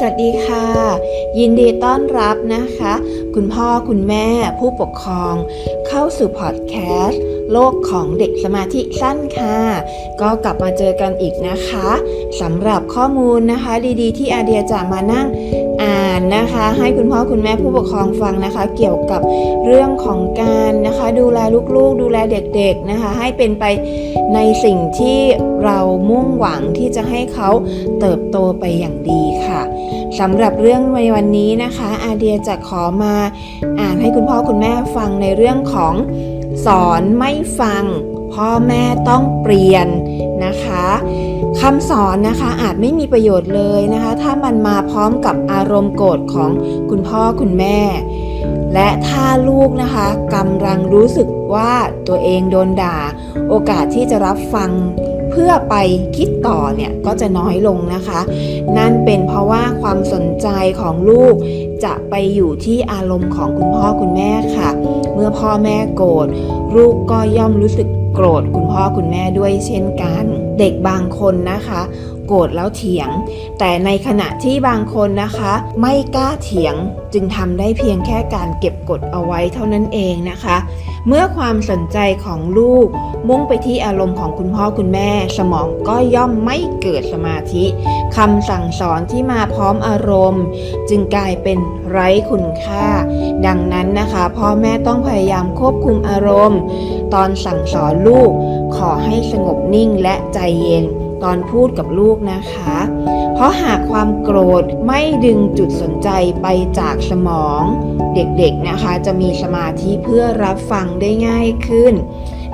สวัสดีค่ะ ยินดีต้อนรับนะคะ คุณพ่อคุณแม่ผู้ปกครอง เข้าสู่พอดแคสต์ โลกของเด็กสมาธิสั้นค่ะ ก็กลับมาเจอกันอีกนะคะสำหรับข้อมูลนะคะ ดีๆ ที่อาเดียจะมานั่งอ่านนะคะ ให้คุณพ่อคุณแม่ผู้ปกครองฟังนะคะ เกี่ยวกับเรื่องของการนะคะ ดูแลลูกๆ ดูแลเด็กๆนะคะ ให้เป็นไปในสิ่งที่เรามุ่งหวังที่จะให้เขาเติบโตไปอย่างดีค่ะสำหรับเรื่องในวันนี้นะคะ อาเดียจะขอมาอ่านให้คุณพ่อคุณแม่ฟังในเรื่องของ สอนไม่ฟัง พ่อแม่ต้องเปลี่ยนนะคะคำสอนนะคะอาจไม่มีประโยชน์เลยนะคะ ถ้ามันมาพร้อมกับอารมณ์โกรธของคุณพ่อคุณแม่ และถ้าลูกนะคะกำลังรู้สึกว่าตัวเองโดนด่า โอกาสที่จะรับฟังเพื่อไปคิดต่อเนี่ยก็จะน้อยลงนะคะ นั่นเป็นเพราะว่าความสนใจของลูก จะไปอยู่ที่อารมณ์ของคุณพ่อคุณแม่ค่ะ เมื่อพ่อแม่โกรธลูกก็ย่อมรู้สึกโกรธคุณพ่อคุณแม่ด้วยเช่นกัน เด็กบางคนนะคะ โกรธแล้วเถียง แต่ในขณะที่บางคนนะคะ ไม่กล้าเถียงจึงทำได้เพียงแค่การเก็บกดเอาไว้เท่านั้นเองนะคะ เมื่อความสนใจของลูก มุ่งไปที่อารมณ์ของคุณพ่อคุณแม่ สมองก็ย่อมไม่เกิดสมาธิคำสั่งสอนที่มาพร้อมอารมณ์ จึงกลายเป็นไร้คุณค่า ดังนั้นนะคะพ่อแม่ต้องพยายามควบคุมอารมณ์ ตอนสั่งสอนลูก ขอให้สงบนิ่งและใจเย็น ตอนพูดกับลูกนะคะ เพราะหากความโกรธไม่ดึงจุดสนใจไปจากสมอง เด็กๆนะคะ จะมีสมาธิเพื่อรับฟังได้ง่ายขึ้น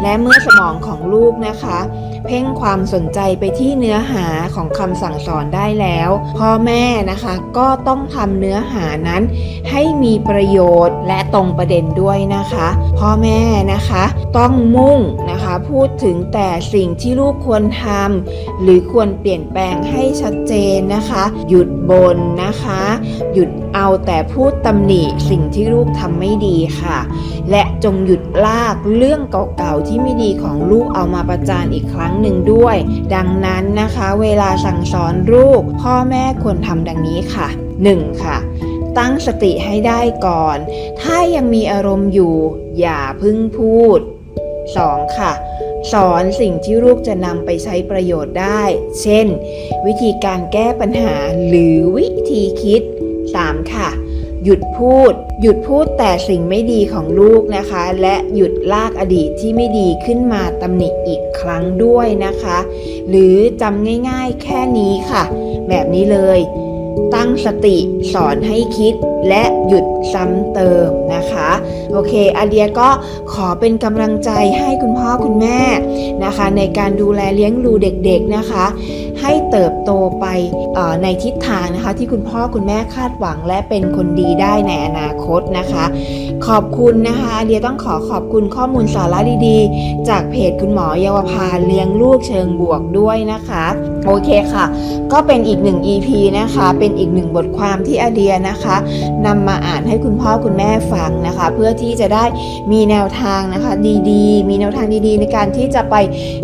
และเมื่อสมองของลูกนะคะ เพ่งความสนใจไปที่เนื้อหาของคำสั่งสอนได้แล้ว พ่อแม่นะคะก็ต้องทำเนื้อหานั้น ให้มีประโยชน์และตรงประเด็นด้วยนะคะ พ่อแม่นะคะ ต้องมุ่งนะคะพูดถึงแต่สิ่งที่ลูกควรทำหรือควรเปลี่ยนแปลงให้ชัดเจนนะคะ หยุดบนนะคะ หยุด เอาแต่พูดตำหนิสิ่งที่ลูกทำไม่ดีค่ะ และจงหยุดลากเรื่องเก่าๆที่ไม่ดีของลูกเอามาประจานอีกครั้งหนึ่งด้วย ดังนั้นนะคะ เวลาสั่งสอนลูก พ่อแม่ควรทำดังนี้ค่ะ 1. ค่ะตั้งสติให้ได้ก่อน ถ้ายังมีอารมณ์อยู่ อย่าพึ่งพูด 2. ค่ะ สอนสิ่งที่ลูกจะนำไปใช้ประโยชน์ได้ เช่น วิธีการแก้ปัญหาหรือวิธีคิด 3. ค่ะ หยุดพูด หยุดพูดแต่สิ่งไม่ดีของลูกนะคะ และหยุดลากอดีตที่ไม่ดีขึ้นมาตำหนิอีกครั้งด้วยนะคะ หรือจำง่ายๆแค่นี้ค่ะ แบบนี้เลย ตั้งสติสอนให้คิดและหยุดซ้ำเติมนะคะ โอเคอาเดียก็ขอเป็นกำลังใจให้คุณพ่อคุณแม่นะคะ ในการดูแลเลี้ยงดูเด็กๆนะคะ ให้เติบโตไปในทิศทางนะคะ ที่คุณพ่อคุณแม่คาดหวังและเป็นคนดีได้ในอนาคตนะคะ ขอบคุณนะคะอาเดียต้องขอขอบคุณข้อมูลสาระดีๆ จากเพจคุณหมอเยาวภาเลี้ยงลูกเชิงบวกด้วยนะคะ โอเคค่ะ ก็เป็นอีกหนึ่ง EP นะคะเป็นอีกหนึ่งบทความที่อาเดียนะคะนำมาอ่านให้คุณพ่อคุณแม่ฟังนะคะ เพื่อที่จะได้มีแนวทางนะคะดีๆ มีแนวทางดีๆ ในการที่จะไป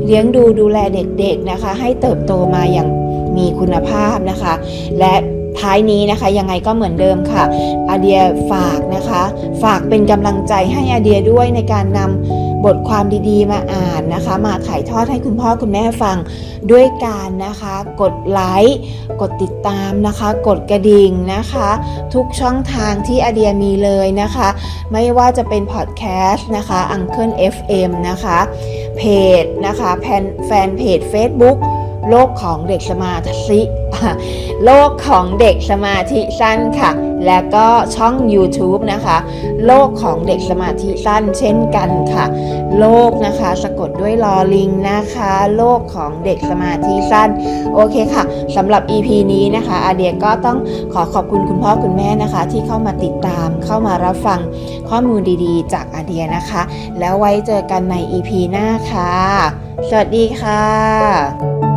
เลี้ยงดูดูแลเด็กๆนะคะ ให้เติบโตมาอย่างมีคุณภาพนะคะ และ ท้ายนี้นะคะยังไงก็เหมือนเดิมค่ะอาเดียฝากนะคะ ฝากเป็นกำลังใจให้อาเดียด้วยในการนำบทความดีๆ มาอ่านนะคะ มาถ่ายทอดให้คุณพ่อคุณแม่ฟังด้วยการนะคะ กดไลค์กดติดตามนะคะ กดกระดิ่งนะคะ ทุกช่องทางที่อาเดียมีเลยนะคะ ไม่ว่าจะเป็นพอดแคสต์นะคะ Uncle FM นะคะเพจนะคะแฟนเพจ Facebook โลกของเด็กสมาธิโลกของเด็กสมาธิสั้นค่ะ และก็ช่อง YouTube นะคะ โลกของเด็กสมาธิสั้นเช่นกันค่ะ โลกนะคะ สะกดด้วยลอลิงนะคะ โลกของเด็กสมาธิสั้น โอเคค่ะสำหรับ EP นี้นะคะอาเดียก็ต้องขอขอบคุณคุณพ่อคุณแม่นะคะ ที่เข้ามาติดตามเข้ามารับฟังข้อมูลดีๆ จากอาเดียนะคะ แล้วไว้เจอกันใน EP หน้าค่ะ สวัสดีค่ะ